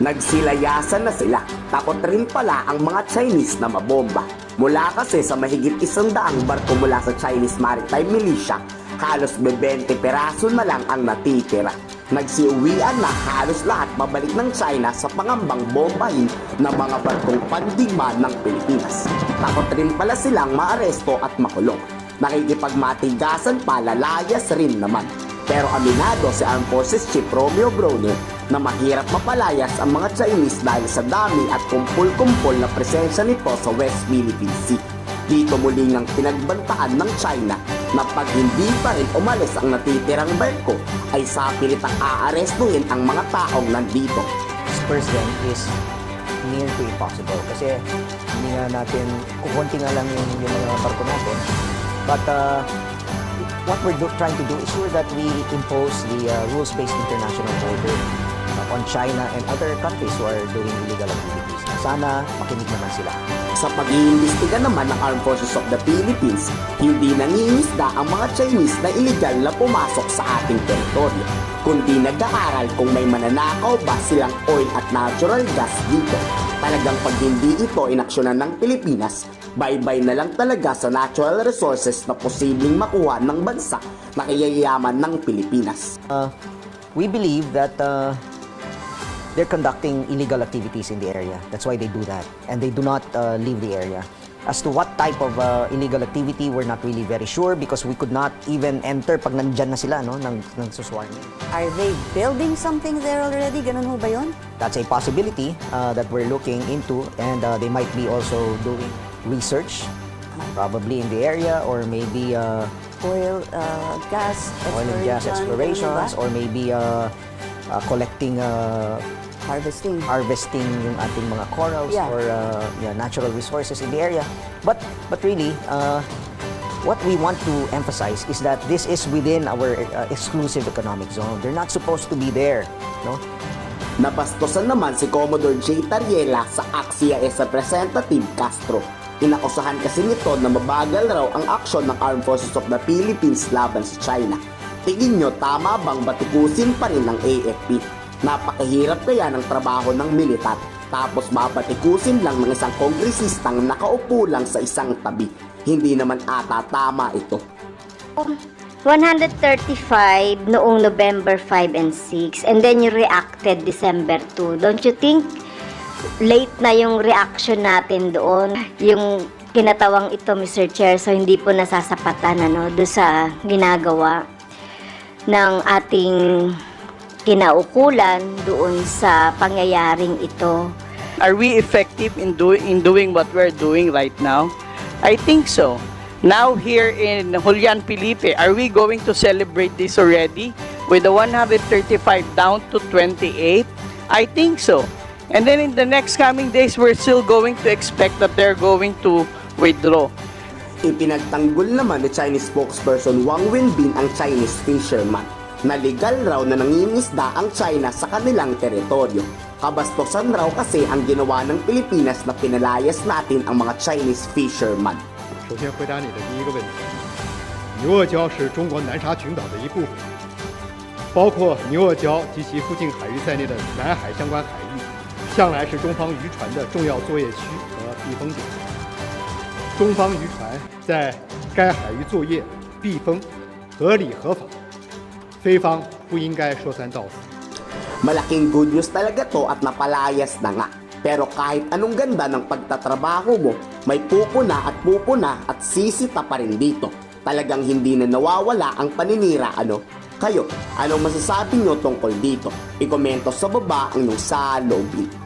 Nagsilayasan na sila. Takot rin pala ang mga Chinese na mabomba. Mula kasi sa mahigit isang daang barko mula sa Chinese Maritime Militia, halos 20 peraso na lang ang natitira. Nagsiuwian na halos lahat babalik ng China sa pangambang bombahin ng mga barkong pandigma ng Pilipinas. Takot rin pala silang maaresto at makulong. Nakikipagmatigasan pa lalayas rin naman. Pero aminado si Armed Forces Chief Romeo Browner na mahirap mapalayas ang mga Chinese dahil sa dami at kumpul-kumpul na presensya nito sa West Philippine Sea. Dito muli ngang pinagbantaan ng China na pag hindi pa rin umalis ang natitirang barko ay sapilitang aarestuhin ang mga taong nandito. disperse them is near to impossible kasi hindi nga natin, kukunti nga lang yung, yung mga barko natin. But uh, what we're do, trying to do is sure that we impose the uh, rules-based international order on China and other countries who are doing illegal activities. Sana makinig naman sila. Sa pag-iimbestiga naman ng Armed Forces of the Philippines, hindi nangingisda ang mga Chinese na illegal na pumasok sa ating teritoryo, kundi nag-aaral kung may mananakaw ba silang oil at natural gas dito. Talagang pag hindi ito inaksyonan ng Pilipinas, bye-bye na lang talaga sa natural resources na posibleng makuha ng bansa na kayayaman ng Pilipinas. Uh, we believe that uh, they're conducting illegal activities in the area. That's why they do that. And they do not uh, leave the area. As to what type of uh, illegal activity, we're not really very sure because we could not even enter pag nandyan na sila, no, nang, nang suswarming. Are they building something there already? Ganun ho ba yun? That's a possibility uh, that we're looking into and uh, they might be also doing research, probably in the area or maybe uh, Oil, uh, gas, oil and gas explorations or maybe uh, uh, collecting uh, Harvesting. harvesting yung ating mga corals Yeah. or uh, yeah, natural resources in the area. But but really, uh, what we want to emphasize is that this is within our uh, exclusive economic zone. They're not supposed to be there, no? Nabastosan naman si Commodore J. Tariela sa Axia as Representative Castro. Inakusahan kasi nito na mabagal raw ang aksyon ng Armed Forces of the Philippines laban sa China. Tingin nyo tama bang batikusin pa rin ng AFP? Napakahirap kaya ng trabaho ng militar. Tapos babatikusin lang ng isang kongresistang nakaupo lang sa isang tabi. Hindi naman ata tama ito. 135 noong November 5 and 6 and then you reacted December 2. Don't you think late na yung reaction natin doon? Yung kinatawang ito Mr. Chair so hindi po nasasapatan ano do sa ginagawa ng ating kinaukulan doon sa pangyayaring ito. Are we effective in doing in doing what we're doing right now? I think so. Now here in Julian Felipe, are we going to celebrate this already with the 135 down to 28? I think so. And then in the next coming days, we're still going to expect that they're going to withdraw. Ipinagtanggol naman ni Chinese spokesperson Wang Wenbin ang Chinese fisherman na legal raw na nangingisda ang China sa kanilang teritoryo. Kabastosan raw kasi ang ginawa ng Pilipinas na pinalayas natin ang mga Chinese fisherman. 首先回答你的第一个问题，牛轭礁是中国南沙群岛的一部分，包括牛轭礁及其附近海域在内的南海相关海域，向来是中方渔船的重要作业区和避风点。 中方渔船在该海域作业、避风，合理合法，非方不应该说三道四。 Malaking good news talaga to at napalayas na nga. Pero kahit anong ganda ng pagtatrabaho mo, may pupuna at pupuna at sisita pa rin dito. Talagang hindi na nawawala ang paninira ano. Kayo, anong masasabi nyo tungkol dito? Ikomento sa baba ang inyong saloobin.